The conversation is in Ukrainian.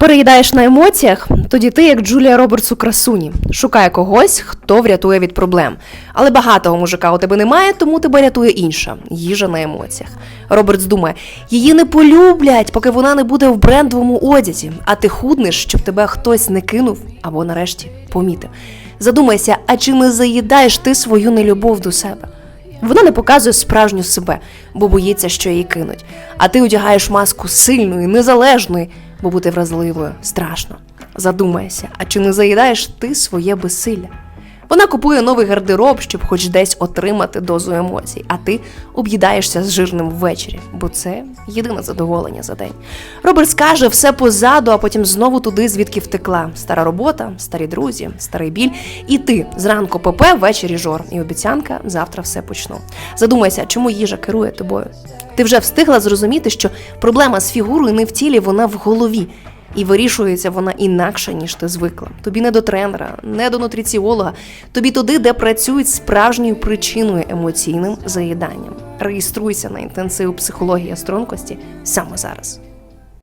Переїдаєш на емоціях, тоді ти, як Джулія Робертс у красуні, шукає когось, хто врятує від проблем. Але багатого мужика у тебе немає, тому тебе рятує інша їжа на емоціях. Робертс думає, її не полюблять, поки вона не буде в брендовому одязі, а ти худнеш, щоб тебе хтось не кинув або нарешті помітив. Задумайся, а чи не заїдаєш ти свою нелюбов до себе? Вона не показує справжню себе, бо боїться, що її кинуть. А ти одягаєш маску сильної, незалежної, бо бути вразливою страшно. Задумайся, а чи не заїдаєш ти своє безсилля? Вона купує новий гардероб, щоб хоч десь отримати дозу емоцій, а ти об'їдаєшся з жирним ввечері, бо це єдине задоволення за день. Роберт скаже все позаду, а потім знову туди, звідки втекла. Стара робота, старі друзі, старий біль. І ти зранку ПП, ввечері жор. І обіцянка завтра все почну. Задумайся, чому їжа керує тобою. Ти вже встигла зрозуміти, що проблема з фігурою не в тілі, вона в голові. І вирішується вона інакше, ніж ти звикла. Тобі не до тренера, не до нутриціолога, тобі туди, де працюють справжньою причиною емоційним заїданням. Реєструйся на інтенсив психологія стрункості саме зараз.